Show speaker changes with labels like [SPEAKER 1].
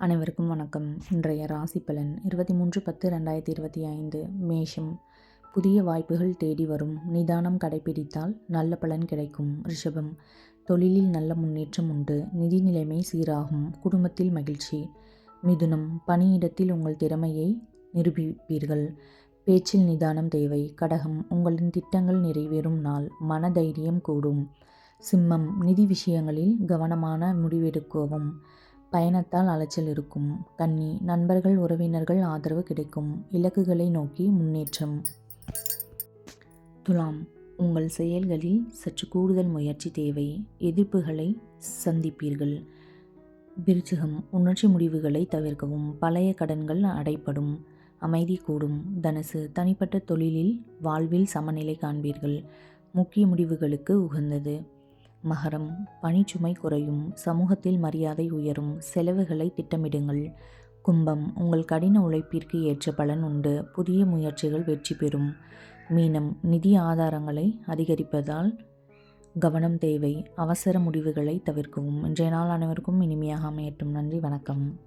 [SPEAKER 1] அனைவருக்கும் வணக்கம். இன்றைய ராசி பலன் இருபத்தி மூன்று பத்து ரெண்டாயிரத்தி இருபத்தி ஐந்து. மேஷம். புதிய வாய்ப்புகள் தேடி வரும். நிதானம் கடைபிடித்தால் நல்ல பலன் கிடைக்கும். ரிஷபம். தொழிலில் நல்ல முன்னேற்றம் உண்டு. நிதி நிலைமை சீராகும். குடும்பத்தில் மகிழ்ச்சி. மிதுனம். பணியிடத்தில் உங்கள் திறமையை நிரூபிப்பீர்கள். பேச்சில் நிதானம் தேவை. கடகம். உங்களின் திட்டங்கள் நிறைவேறும் நாள். மனதைரியம் கூடும். சிம்மம். நிதி விஷயங்களில் கவனமான முடிவெடுக்கவும். பயணத்தால் அலைச்சல் இருக்கும். கன்னி நண்பர்கள் உறவினர்கள் ஆதரவு கிடைக்கும். இலக்குகளை நோக்கி முன்னேற்றம். துலாம் உங்கள் செயல்களில் சற்று கூடுதல் முயற்சி தேவை. எதிர்ப்புகளை சந்திப்பீர்கள். விருச்சிகம் உணர்ச்சி முடிவுகளை தவிர்க்கவும். பழைய கடன்கள் அடைப்படும் அமைதி கூடும். தனுசு தனிப்பட்ட தொழிலில் வாழ்வில் சமநிலை காண்பீர்கள். முக்கிய முடிவுகளுக்கு உகந்தது. மகரம் பணிச்சுமை குறையும் சமூகத்தில் மரியாதை உயரும் செலவுகளை திட்டமிடுங்கள். கும்பம் உங்கள் கடின உழைப்பிற்கு ஏற்ற பலன் உண்டு புதிய முயற்சிகள் வெற்றி பெறும். மீனம் நிதி ஆதாரங்களை அதிகரிப்பதால் கவனம் தேவை அவசர முடிவுகளை தவிர்க்கவும். இன்றைய நாள் அனைவருக்கும் இனிமையாக அமையட்டும். நன்றி வணக்கம்.